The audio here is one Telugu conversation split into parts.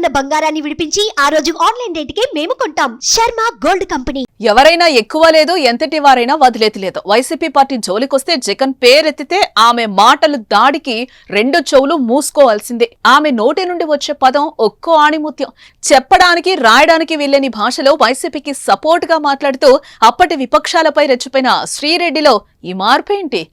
ఉన్న బంగారాన్ని విడిపించి ఆ రోజు ఆన్లైన్ రేటుకే మేము కొంటాం. Sharma gold company. ఎవరైనా ఎక్కువ లేదు ఎంతటి వారైనా వదిలేది లేదు. వైసీపీ పార్టీ జోలికొస్తే జగన్ పేరెత్తితే ఆమె మాటలు దాడికి రెండు చెవులు మూసుకోవాల్సిందే. ఆమె నోటి నుండి వచ్చే పదం ఒక్కో ఆణిముత్యం. చెప్పడానికి రాయడానికి వెళ్ళేని భాషలో వైసీపీకి సపోర్ట్గా మాట్లాడుతూ అప్పటి విపక్షాలపై రెచ్చిపోయిన శ్రీరెడ్డిలో ఈ మార్పేంటి?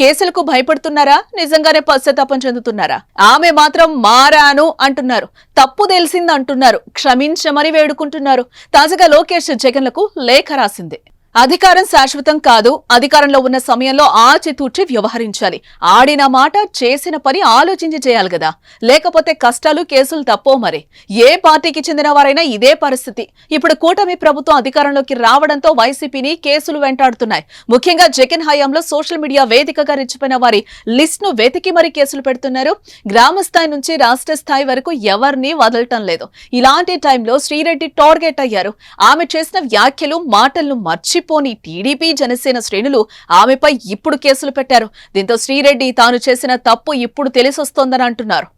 కేసులకు భయపడుతున్నారా? నిజంగానే పశ్చాత్తాపం చెందుతున్నారా? ఆమె మాత్రం మారాను అంటున్నారు. తప్పు తెలిసింది అంటున్నారు క్షమించమని వేడుకుంటున్నారు. తాజాగా లోకేష్ జగన్లకు లేఖ రాసింది. అధికారం శాశ్వతం కాదు. అధికారంలో ఉన్న సమయంలో ఆచితూచి వ్యవహరించాలి. ఆడిన మాట చేసిన పని ఆలోచించి చేయాలి కదా. లేకపోతే కష్టాలు కేసులు తప్పో మరి. ఏ పార్టీకి చెందిన వారైనా ఇదే పరిస్థితి. ఇప్పుడు కూటమి ప్రభుత్వం అధికారంలోకి రావడంతో వైసీపీని కేసులు వెంటాడుతున్నాయి. ముఖ్యంగా జగన్ హయాంలో సోషల్ మీడియా వేదికగా రెచ్చిపోయిన వారి లిస్ట్ను వెతికి మరీ కేసులు పెడుతున్నారు. గ్రామ స్థాయి నుంచి రాష్ట్ర స్థాయి వరకు ఎవరిని వదలటం లేదు. ఇలాంటి టైంలో శ్రీరెడ్డి టార్గెట్ అయ్యారు. ఆమె చేసిన వ్యాఖ్యలు మాటలను మర్చిపోని టీడీపీ జనసేన శ్రేణులు ఆమెపై ఇప్పుడు కేసులు పెట్టారు. దీంతో శ్రీరెడ్డి తాను చేసిన తప్పు ఇప్పుడు తెలిసొస్తోందని అంటున్నారు.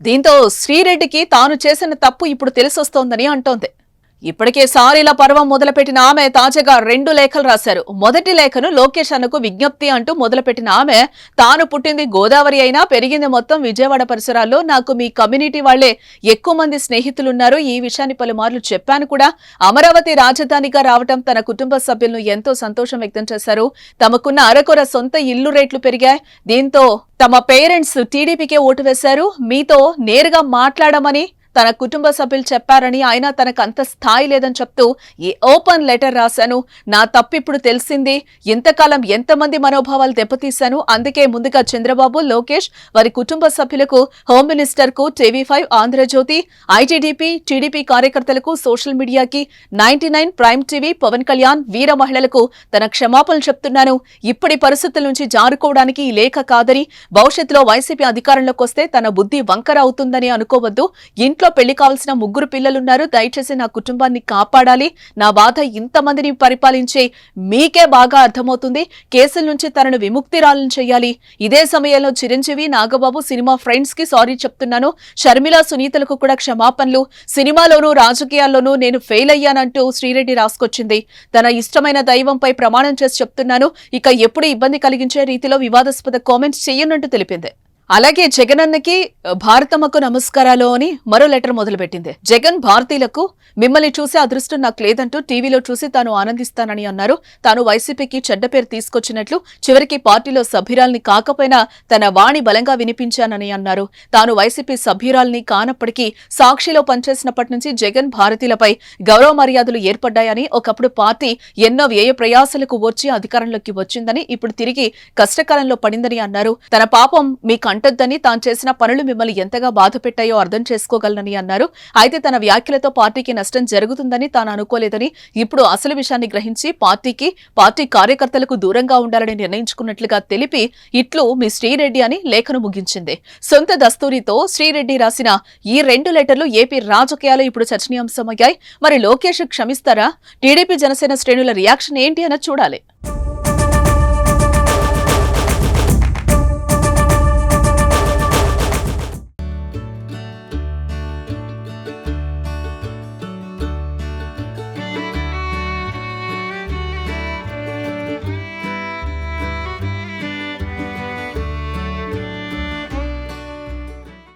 దీంతో శ్రీరెడ్డికి తాను చేసిన తప్పు ఇప్పుడు తెలిసొస్తోందని అంటోంది. ఇప్పటికే సారీల పర్వం మొదలుపెట్టిన ఆమె తాజాగా రెండు లేఖలు రాశారు. మొదటి లేఖను లోకేష్ అన్నకు విజ్ఞప్తి అంటూ మొదలుపెట్టిన ఆమె తాను పుట్టింది గోదావరి అయినా పెరిగింది మొత్తం విజయవాడ పరిసరాల్లో. నాకు మీ కమ్యూనిటీ వాళ్ళే ఎక్కువ మంది స్నేహితులున్నారు. ఈ విషయాన్ని పలుమార్లు చెప్పాను కూడా. అమరావతి రాజధానిగా రావటం తన కుటుంబ సభ్యులను ఎంతో సంతోషం వ్యక్తం చేశారు. తమకున్న అరకొర సొంత ఇల్లు రేట్లు పెరిగాయి. దీంతో తమ పేరెంట్స్ టీడీపీకే ఓటు వేశారు. మీతో నేరుగా మాట్లాడమని తన కుటుంబ సభ్యులు చెప్పారని ఆయన తనకు అంత స్థాయి లేదని చెప్తూ ఈ ఓపెన్ లెటర్ రాశాను. నా తప్పు ఇప్పుడు తెలిసింది. ఇంతకాలం ఎంతమంది మనోభావాలు దెబ్బతీశాను. అందుకే ముందుగా చంద్రబాబు లోకేష్ వారి కుటుంబ సభ్యులకు home మినిస్టర్కు TV five Andhrajyothy ITDP TDP కార్యకర్తలకు సోషల్ మీడియాకి ninety nine prime TV Pawan Kalyan వీర మహిళలకు తన క్షమాపణలు చెప్తున్నాను. ఇప్పటి పరిస్థితుల నుంచి జారుకోవడానికి ఈ లేఖ కాదని భవిష్యత్తులో వైసీపీ అధికారంలోకి వస్తే తన బుద్ధి వంకర అవుతుందని అనుకోవద్దు. ఇంట్లో పెళ్ళి కావాల్సిన ముగ్గురు పిల్లలున్నారు. దయచేసి నా కుటుంబాన్ని కాపాడాలి. నా బాధ ఇంతమందిని పరిపాలించే మీకే బాగా అర్థమవుతుంది. కేసుల నుంచి తనను విముక్తిరాలను చేయాలి. ఇదే సమయంలో చిరంజీవి నాగబాబు సినిమా ఫ్రెండ్స్కి సారీ చెప్తున్నాను. షర్మిల సునీతలకు కూడా క్షమాపణలు. సినిమాలోనూ రాజకీయాల్లోనూ నేను ఫెయిల్ అయ్యానంటూ శ్రీరెడ్డి రాసుకొచ్చింది. తన ఇష్టమైన దైవంపై ప్రమాణం చేసి చెప్తున్నాను. ఇక ఎప్పుడు ఇబ్బంది కలిగించే రీతిలో వివాదాస్పద కామెంట్స్ చేయనంటూ తెలిపింది. అలాగే జగనన్నకి భారతమ్మకు నమస్కారాలు అని మరో లెటర్ మొదలుపెట్టింది. జగన్ భారతీయులకు మిమ్మల్ని చూసే అదృష్టం నాకు లేదంటూ టీవీలో చూసి తాను ఆనందిస్తానని అన్నారు. తాను వైసీపీకి చెడ్డ పేరు తీసుకొచ్చినట్లు చివరికి పార్టీలో సభ్యురాల్ని కాకపోయినా తన వాణి బలంగా వినిపించానని అన్నారు. తాను వైసీపీ సభ్యురాల్ని కానప్పటికీ సాక్షిలో పనిచేసినప్పటి నుంచి జగన్ భారతీయులపై గౌరవ మర్యాదలు ఏర్పడ్డాయని ఒకప్పుడు పార్టీ ఎన్నో వ్యయ ప్రయాసలకు వచ్చి అధికారంలోకి వచ్చిందని ఇప్పుడు తిరిగి కష్టకాలంలో పడిందని అన్నారు. తన పాపం మీ అంటొద్దని తాను చేసిన పనులు మిమ్మల్ని ఎంతగా బాధ పెట్టాయో అర్థం చేసుకోగలనని అన్నారు. అయితే తన వ్యాఖ్యలతో పార్టీకి నష్టం జరుగుతుందని తాను అనుకోలేదని ఇప్పుడు అసలు విషయాన్ని గ్రహించి పార్టీకి పార్టీ కార్యకర్తలకు దూరంగా ఉండాలని నిర్ణయించుకున్నట్లుగా తెలిపి ఇట్లు మీ శ్రీరెడ్డి అని లేఖను ముగించింది. సొంత దస్తూరితో శ్రీరెడ్డి రాసిన ఈ రెండు లెటర్లు ఏపీ రాజకీయాలు ఇప్పుడు చర్చనీయాంశమయ్యాయి. మరి లోకేష్ క్షమిస్తారా? టీడీపీ జనసేన శ్రేణుల రియాక్షన్ ఏంటి అన్నది చూడాలి.